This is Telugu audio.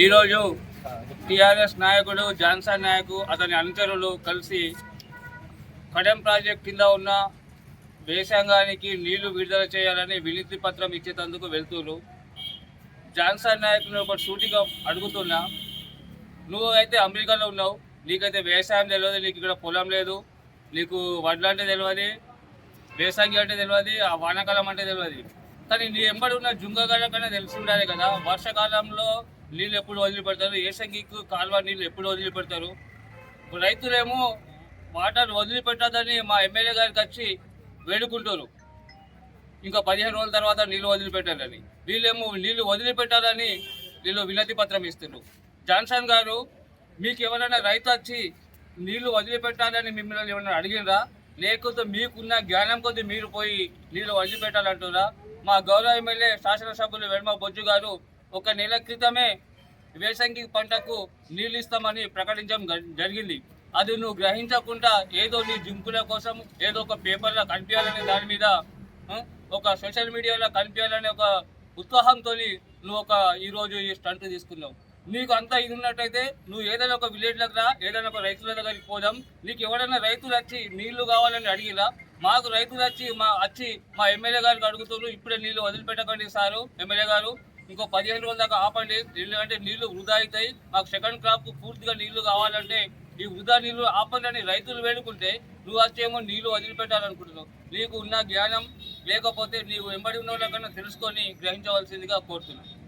ఈరోజు టిఆర్ఎస్ నాయకుడు జాన్సన్ నాయకు అతని అనుచరులు కలిసి కడెం ప్రాజెక్ట్ కింద ఉన్న దేశాంగానికి నీళ్ళు విడుదల చేయాలని వినతి పత్రం ఇచ్చేటందుకు వెళ్తున్నారు జాన్సన్ నాయకుని ఒక సూటిగా అడుగుతున్నా నువ్వు అయితే అమెరికాలో ఉన్నావు నీకైతే వ్యవసాయం తెలియదు నీకు ఇక్కడ పొలం లేదు నీకు వడ్లు అంటే తెలియదు వేసంగి అంటే తెలియదు ఆ వానాకాలం అంటే తెలియదు కానీ నీ ఎంబడి ఉన్న జుంగగడ కన్నా తెలిసి ఉండాలి కదా. వర్షాకాలంలో నీళ్ళు ఎప్పుడు వదిలిపెడతారు? ఏసంగికి కాలువ నీళ్ళు ఎప్పుడు వదిలిపెడతారు? రైతులేమో వాటర్ వదిలిపెట్టదని మా ఎమ్మెల్యే గారికి వచ్చి వేడుకుంటారు. ఇంకా పదిహేను రోజుల తర్వాత నీళ్ళు వదిలిపెట్టాలని. వీళ్ళేమో నీళ్ళు వదిలిపెట్టాలని వీళ్ళు వినతి పత్రం ఇస్తున్నారు. జాన్సన్ గారు మీకు ఎవరైనా రైతు వచ్చి నీళ్ళు వదిలిపెట్టాలని మిమ్మల్ని ఏమైనా అడిగినరా? లేకపోతే మీకున్న జ్ఞానం కొద్దీ మీరు పోయి నీళ్ళు వదిలిపెట్టాలంటారా మా గౌరవ ఎమ్మెల్యే శాసనసభ్యులు వెడమ బొజ్జు గారు ఒక నెల క్రితమే వేసంగి పంటకు నీళ్ళు ఇస్తామని ప్రకటించడం జరిగింది. అది నువ్వు గ్రహించకుండా ఏదో నీ జింకుల కోసం ఏదో ఒక పేపర్లో కనిపించాలనే దాని మీద ఒక సోషల్ మీడియాలో కనిపించాలనే ఒక ఉత్సాహంతో నువ్వు ఒక ఈరోజు ఈ స్టంట్ తీసుకున్నావు. నీకు అంతా ఇది ఉన్నట్టయితే నువ్వు ఏదైనా ఒక విలేజ్ దగ్గర ఏదైనా ఒక రైతుల దగ్గరికి పోదాం. నీకు ఎవరైనా రైతులు వచ్చి నీళ్ళు కావాలని అడిగిరా? మాకు రైతులు వచ్చి మా వచ్చి మా ఎమ్మెల్యే గారికి అడుగుతున్నారు ఇప్పుడే నీళ్ళు వదిలిపెట్టకండి సారు ఎమ్మెల్యే గారు. ఇంకో పదిహేను రోజుల దాకా ఆపండి ఎందుకంటే నీళ్ళు వృధా అవుతాయి. మాకు సెకండ్ క్రాప్ పూర్తిగా నీళ్ళు కావాలంటే ఈ వృధా నీళ్ళు ఆపండి రైతులు వేడుకుంటే నువ్వు వచ్చేమో నీళ్ళు వదిలిపెట్టాలనుకుంటున్నావు. నీకు ఉన్న జ్ఞానం లేకపోతే నీవు వెంబడి ఉన్న వాళ్ళకన్నా తెలుసుకొని గ్రహించవలసిందిగా కోరుతున్నాను.